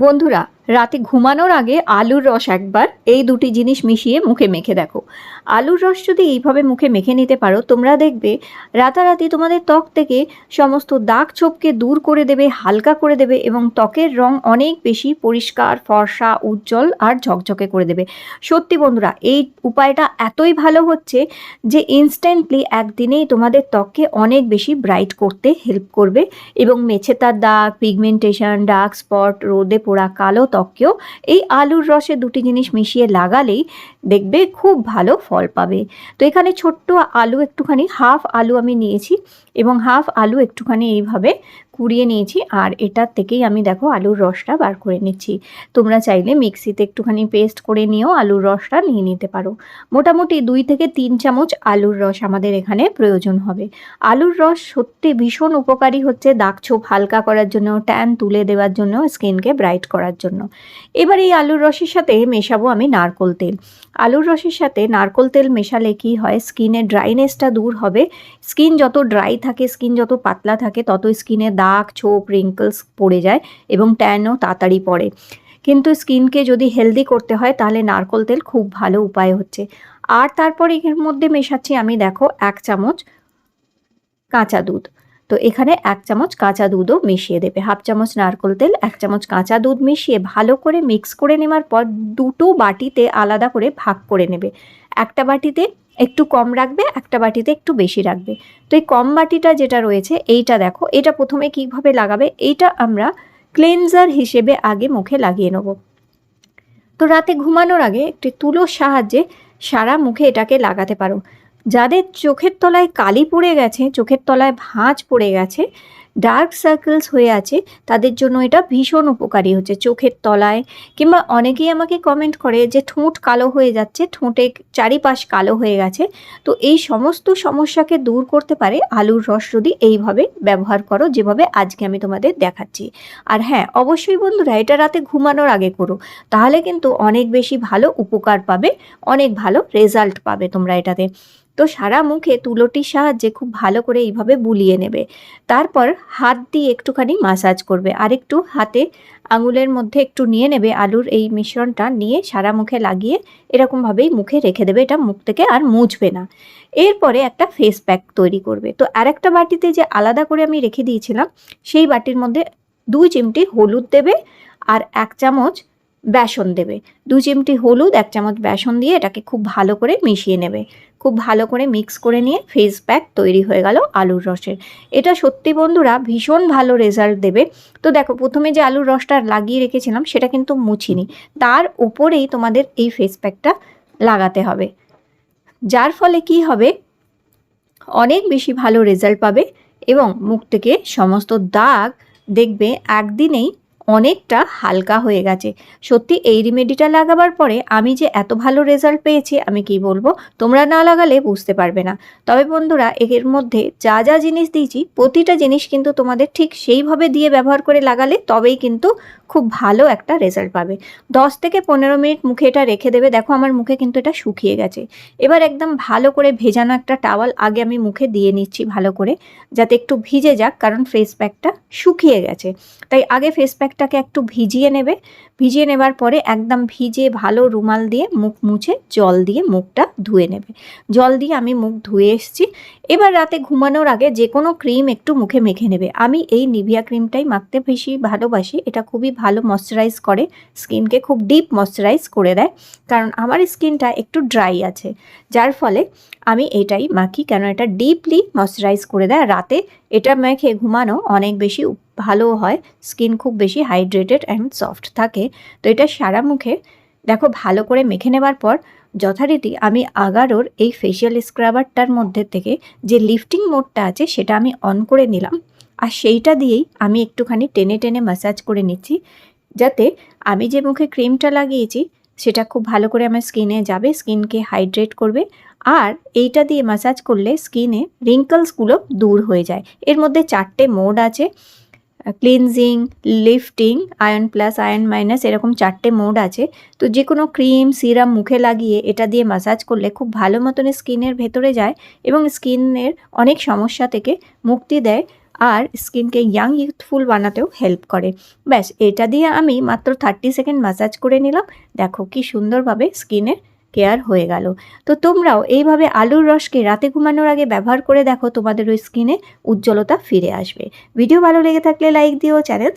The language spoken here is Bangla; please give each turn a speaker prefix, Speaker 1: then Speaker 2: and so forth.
Speaker 1: বন্ধুরা রাতে ঘুমানোর আগে আলুর রস একবার, এই দুটি জিনিস মিশিয়ে মুখে মেখে দেখো। আলুর রস যদি এইভাবে মুখে মেখে নিতে পারো, তোমরা দেখবে রাতারাতি তোমাদের ত্বক থেকে সমস্ত দাগ ছোপকে দূর করে দেবে, হালকা করে দেবে এবং ত্বকের রং অনেক বেশি পরিষ্কার, ফর্সা, উজ্জ্বল আর ঝকঝকে করে দেবে। সত্যি বন্ধুরা, এই উপায়টা এতই ভালো হচ্ছে যে ইনস্ট্যান্টলি একদিনেই তোমাদের ত্বককে অনেক বেশি ব্রাইট করতে হেল্প করবে এবং মেছেতার দাগ পিগমেন্টেশন ডার্ক স্পট রোদে পোড়া কালো ত্বককেও এই আলুর রসে দুটি জিনিস মিশিয়ে লাগালেই দেখবে খুব ভালো ফল পাবে। তো এখানে ছোট্ট আলু একটুখানি, হাফ আলু আমি নিয়েছি এবং হাফ আলু একটুখানি এইভাবে কুড়িয়ে নিয়েছি আর এটার থেকেই আমি দেখো আলুর রসটা বার করে নিচ্ছি। তোমরা চাইলে মিক্সিতে একটুখানি পেস্ট করে নিয়েও আলুর রসটা নিয়ে নিতে পারো। মোটামুটি দুই থেকে তিন চামচ আলুর রস আমাদের এখানে প্রয়োজন হবে। আলুর রস সত্যি ভীষণ উপকারী হচ্ছে দাগ ছোপ হালকা করার জন্য, ট্যান তুলে দেওয়ার জন্য, স্কিনকে ব্রাইট করার জন্য। এবার এই আলুর রসের সাথে মেশাবো আমি নারকোল তেল। আলুর রসের সাথে নারকোল তেল মেশালে কি হয়? স্কিনের ড্রাইনেসটা দূর হবে। স্কিন যত ড্রাই থাকে, স্কিন যত পাতলা থাকে, তত স্কিনে দাগ ছোপ রিঙ্কলস পড়ে যায় এবং ট্যানও তাড়াতাড়ি পড়ে। কিন্তু স্কিনকে যদি হেলদি করতে হয়, তাহলে নারকোল তেল খুব ভালো উপায় হচ্ছে। আর তারপর এর মধ্যে মেশাচ্ছি আমি, দেখো, এক চামচ কাঁচা দুধ। তো এখানে এক চামচ কাঁচা দুধও মিশিয়ে দেবে। হাফ চামচ নারকোল তেল, এক চামচ কাঁচা দুধ মিশিয়ে ভালো করে মিক্স করে নেওয়ার পর দুটো বাটিতে আলাদা করে ভাগ করে নেবে। একটা বাটিতে একটু কম রাখবে, একটা বাটিতে একটু বেশি রাখবে। তো এই কম বাটিটা যেটা রয়েছে, এইটা দেখো, এটা প্রথমে কীভাবে লাগাবে, এইটা আমরা ক্লেনজার হিসেবে আগে মুখে লাগিয়ে নেব। তো রাতে ঘুমানোর আগে একটি তুলোর সাহায্যে সারা মুখে এটাকে লাগাতে পারো। যাদের চোখের তলায় কালি পড়ে গেছে চোখের তলায় ভাঁজ পড়ে গেছে ডার্ক সার্কেলস হয়ে আছে, তাদের জন্য এটা ভীষণ উপকারী হচ্ছে চোখের তলায়। কিংবা অনেকেই আমাকে কমেন্ট করে যে ঠোঁট কালো হয়ে যাচ্ছে, ঠোঁটে চারিপাশ কালো হয়ে গেছে। তো এই সমস্ত সমস্যাকে দূর করতে পারে আলুর রস যদি এইভাবে ব্যবহার করো, যেভাবে আজকে আমি তোমাদের দেখাচ্ছি। আর হ্যাঁ অবশ্যই বন্ধুরা, এটা রাতে ঘুমানোর আগে করো। তাহলে কিন্তু অনেক বেশি ভালো উপকার পাবে, অনেক ভালো রেজাল্ট পাবে তোমরা এটাতে। তো সারা মুখে তুলোটির সাহায্যে খুব ভালো করে এইভাবে বুলিয়ে নেবে। তারপর হাত দিয়ে একটুখানি মাসাজ করবে। আর একটু হাতে আঙুলের মধ্যে একটু নিয়ে নেবে, আলুর এই মিশ্রণটা নিয়ে সারা মুখে লাগিয়ে এরকমভাবেই মুখে রেখে দেবে। এটা মুখ থেকে আর মুছবে না। এরপরে একটা ফেস প্যাক তৈরি করবে। তো আর একটা বাটিতে যে আলাদা করে আমি রেখে দিয়েছিলাম, সেই বাটির মধ্যে দুই চিমটি হলুদ দেবে আর এক চামচ বেসন দেবে। দু চিমটি হলুদ, এক চামচ বেসন দিয়ে এটাকে খুব ভালো করে মিশিয়ে নেবে। খুব ভালো করে মিক্স করে নিয়ে ফেস প্যাক তৈরি হয়ে গেল আলুর রসের। এটা সত্যি বন্ধুরা ভীষণ ভালো রেজাল্ট দেবে। তো দেখো, প্রথমে যে আলুর রসটা লাগিয়ে রেখেছিলাম সেটা কিন্তু মুছিনি। তার উপরেই তোমাদের এই ফেস প্যাকটা লাগাতে হবে। যার ফলে কি হবে? অনেক বেশি ভালো রেজাল্ট পাবে এবং মুখ থেকে সমস্ত দাগ দেখবে একদিনেই অনেকটা হালকা হয়ে গেছে। সত্যি এই রেমেডিটা লাগাবার পরে আমি যে এত ভালো রেজাল্ট পেয়েছি, আমি কি বলব? তোমরা না লাগালে বুঝতে পারবে না। তবে বন্ধুরা, এর মধ্যে যা যা জিনিস দিয়েছি, প্রতিটা জিনিস কিন্তু তোমাদের ঠিক সেইভাবে দিয়ে ব্যবহার করে লাগালে তবেই কিন্তু খুব ভালো একটা রেজাল্ট পাবে। দশ থেকে পনেরো মিনিট মুখে এটা রেখে দেবে, দেখো আমার মুখে কিন্তু এটা শুকিয়ে গেছে। এবার একদম ভালো করে ভেজানো একটা টাওয়াল আগে আমি মুখে দিয়ে নিচ্ছি ভালো করে, যাতে একটু ভিজে যাক, কারণ ফেস প্যাকটা শুকিয়ে গেছে। তাই আগে ফেস প্যাকটাকে একটু ভিজিয়ে নেবে। ভিজিয়ে নেবার পরে একদম ভিজে ভালো রুমাল দিয়ে মুখ মুছে জল দিয়ে মুখটা ধুয়ে নেবে। জল দিয়ে আমি মুখ ধুয়ে এসেছি। এবার রাতে ঘুমানোর আগে যে কোনো ক্রিম একটু মুখে মেখে নেবে। আমি এই নিভিয়া ক্রিমটাই মাখতে বেশি ভালোবাসি। এটা খুবই ভালো ময়শ্চারাইজ করে। স্কিনকে খুব ডিপ ময়শ্চারাইজ করে দেয়। কারণ আমার স্কিনটা একটু ড্রাই আছে। যার ফলে আমি এটাই মাখি। কেন এটা ডিপলি ময়শ্চারাইজ করে দেয়। রাতে এটা মেখে ঘুমানো অনেক বেশি ভালো হয় স্কিন খুব বেশি হাইড্রেটেড অ্যান্ড সফট থাকে। তো এটা সারা মুখে, দেখো ভালো করে মেখে নেবার পর যথারীতি আমি আগারোর এই ফেশিয়াল স্ক্রাবারটার মধ্যে থেকে যে লিফটিং মোডটা আছে সেটা আমি অন করে নিলাম। আর সেইটা দিয়েই আমি একটুখানি টেনে টেনে ম্যাসাজ করে নিচ্ছি, যাতে আমি যে মুখে ক্রিমটা লাগিয়েছি, সেটা খুব ভালো করে আমার স্কিনে যাবে স্কিনকে হাইড্রেট করবে। আর এইটা দিয়ে ম্যাসাজ করলে স্কিনে রিঙ্কলসগুলো দূর হয়ে যায়। এর মধ্যে চারটে মোড আছে। Cleansing lifting ion plus ion minus এরকম চারটে মোড আছে। তো যে কোনো ক্রিম সিরাম মুখে লাগিয়ে এটা দিয়ে মাসাজ করলে খুব ভালো মতন স্কিনের ভেতরে যায় এবং স্কিনের অনেক সমস্যা থেকে মুক্তি দেয় আর স্কিনকে ইয়াং ইউথফুল বানাতেও হেল্প করে। ব্যাস, এটা দিয়ে আমি মাত্র থার্টি সেকেন্ড ম্যাসাজ করে নিলাম। দেখো কি সুন্দরভাবে স্কিনের কেয়ার হয়ে গেল। তো তোমরাও এইভাবে আলুর রসকে রাতে ঘুমানোর আগে ব্যবহার করে দেখো, তোমাদের ওই স্কিনে উজ্জ্বলতা ফিরে আসবে। ভিডিও ভালো লেগে থাকলে লাইক দিও চ্যানেল